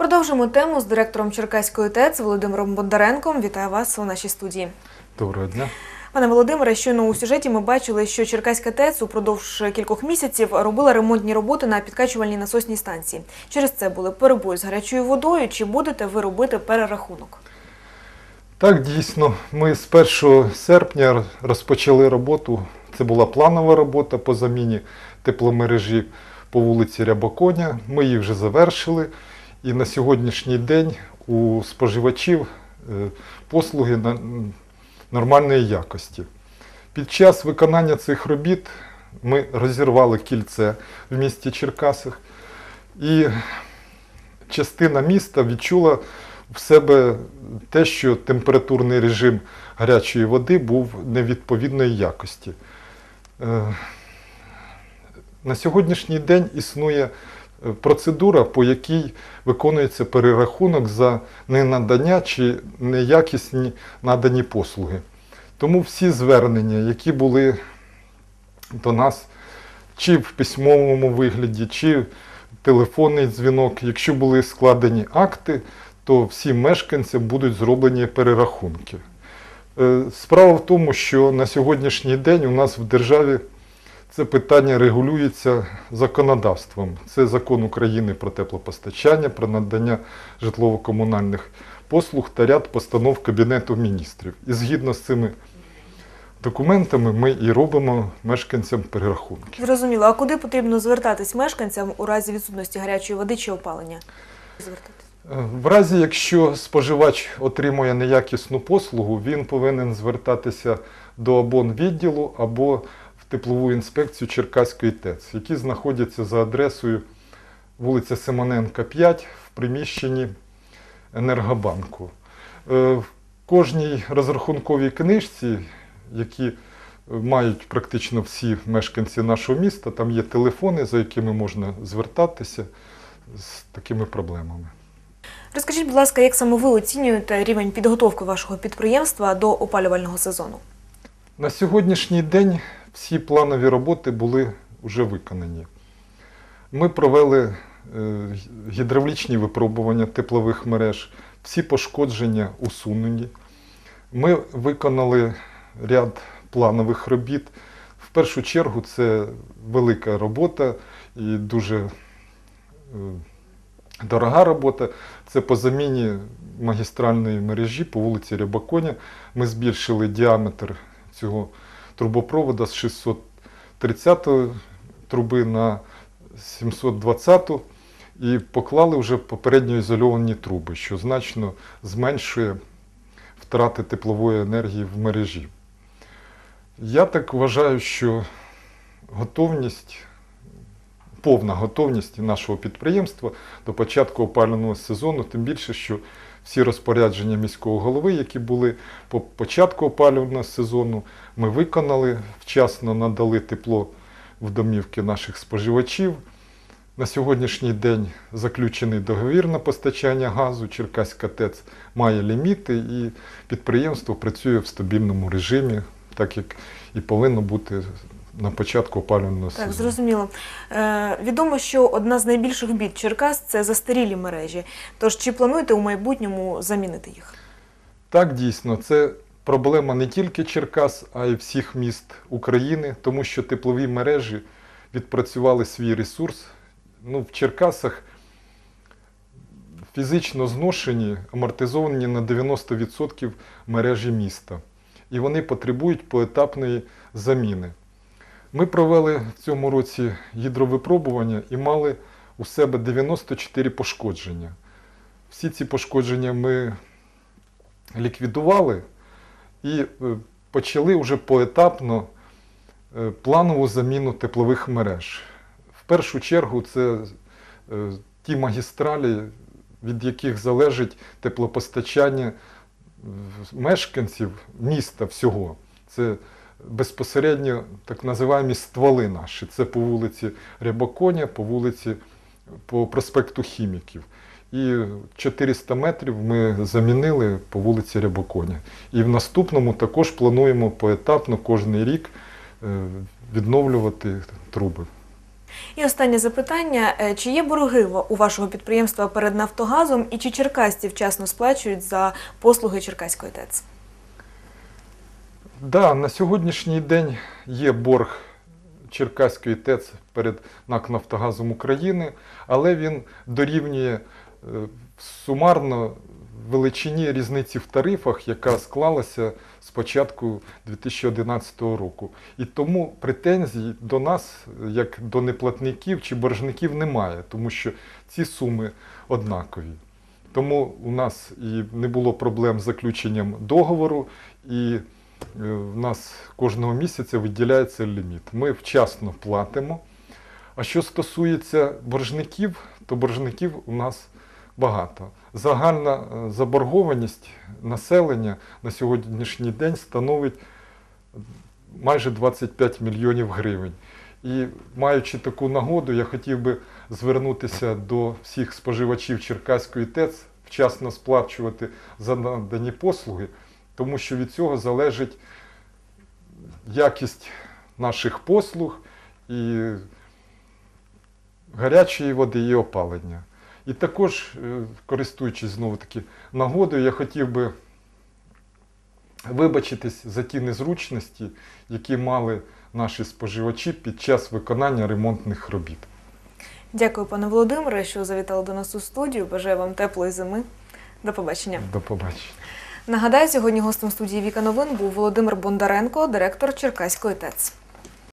Продовжимо тему з директором Черкаської ТЕЦ Володимиром Бондаренком. Вітаю вас у нашій студії. Доброго дня. Пане Володимире, щойно у сюжеті ми бачили, що Черкаська ТЕЦ упродовж кількох місяців робила ремонтні роботи на підкачувальній насосній станції. Через це були перебої з гарячою водою. Чи будете ви робити перерахунок? Так, дійсно, ми з 1 серпня розпочали роботу. Це була планова робота по заміні тепломережі по вулиці Рябоконя. Ми її вже завершили. І на сьогоднішній день у споживачів е, послуги нормальної якості. Під час виконання цих робіт ми розірвали кільце в місті Черкасах. І частина міста відчула в себе те, що температурний режим гарячої води був невідповідної якості. Е, На сьогоднішній день існує процедура, по якій виконується перерахунок за ненадання чи неякісні надані послуги. Тому всі звернення, які були до нас чи в письмовому вигляді, чи телефонний дзвінок, якщо були складені акти, то всім мешканцям будуть зроблені перерахунки. Е, Справа в тому, що на сьогоднішній день у нас в державі це питання регулюється законодавством. Це закон України про теплопостачання, про надання житлово-комунальних послуг та ряд постанов Кабінету міністрів. І згідно з цими документами ми і робимо мешканцям перерахунки. Зрозуміло, а куди потрібно звертатись мешканцям у разі відсутності гарячої води чи опалення? Звертатись. Е, В разі, якщо споживач отримує неякісну послугу, він повинен звертатися до обонвідділу або в теплову інспекцію Черкаської ТЕЦ, які знаходяться за адресою вулиця Симоненка, 5 в приміщенні Енергобанку. Е, В кожній розрахунковій книжці, які мають практично всі мешканці нашого міста, там є телефони, за якими можна звертатися з такими проблемами. Розкажіть, будь ласка, як саме ви оцінюєте рівень підготовки вашого підприємства до опалювального сезону? На сьогоднішній день всі планові роботи були вже виконані. Ми провели е, гідравлічні випробування теплових мереж, всі пошкодження усунені. Ми виконали ряд планових робіт. В першу чергу це велика робота і дуже е, дорога робота. Це по заміні магістральної мережі по вулиці Рябаконя. Ми збільшили діаметр цього трубопроводу з 630 труби на 720 і поклали вже попередньо ізольовані труби, що значно зменшує втрати теплової енергії в мережі. Я так вважаю, що готовність, повна готовність нашого підприємства до початку опалювального сезону, тим більше, що всі розпорядження міського голови, які були по початку опалювального сезону, ми виконали, вчасно надали тепло в домівки наших споживачів. На сьогоднішній день заключений договір на постачання газу. Черкаська ТЕЦ має ліміти і підприємство працює в стабільному режимі, так як і повинно бути на початку опалювального Так, зрозуміло. Е, відомо, що одна з найбільших бід Черкас це застарілі мережі. Тож чи плануєте у майбутньому замінити їх? Так, дійсно, це проблема не тільки Черкас, а й всіх міст України, тому що теплові мережі відпрацювали свій ресурс. Ну, в Черкасах фізично зношені, амортизовані на 90% мережі міста. І вони потребують поетапної заміни. Ми провели в цьому році гідровипробування і мали у себе 94 пошкодження. Всі ці пошкодження ми ліквідували і е, почали вже поетапно е, планову заміну теплових мереж. В першу чергу це е, ті магістралі, від яких залежить теплопостачання мешканців міста всього. Це безпосередньо так називаємо стволи наші. Це по вулиці Рябоконя, по вулиці, по проспекту Хіміків. І 400 метрів ми замінили по вулиці Рябоконя. І в наступному також плануємо поетапно кожен рік е, відновлювати труби. І останнє запитання: Е, чи є борги у вашого підприємства перед Нафтогазом і чи черкасці вчасно сплачують за послуги Черкаської ТЕЦ? Да, на сьогоднішній день є борг Черкаської ТЕЦ перед НАК Нафтогазом України, але він дорівнює е, сумарно величині різниці в тарифах, яка склалася з початку 2011 року. І тому претензій до нас, як до неплатників чи боржників, немає, тому що ці суми однакові. Тому у нас і не було проблем з заключенням договору, і в нас кожного місяця виділяється ліміт. Ми вчасно платимо. А що стосується боржників, то боржників у нас багато. Загальна е, заборгованість населення на сьогоднішній день становить майже 25 мільйонів гривень. І маючи таку нагоду, я хотів би звернутися до всіх споживачів Черкаської ТЕЦ, вчасно сплачувати за надані послуги, тому що від цього залежить якість наших послуг і гарячої води і опалення. І також, е, користуючись знову таки нагодою, я хотів би вибачитись за ті незручності, які мали наші споживачі під час виконання ремонтних робіт. Дякую, пане Володимире, що завітали до нас у студію. Бажаю вам теплої зими. До побачення. До побачення. Нагадаю, сьогодні гостем студії Віка Новин був Володимир Бондаренко, директор Черкаської ТЕЦ.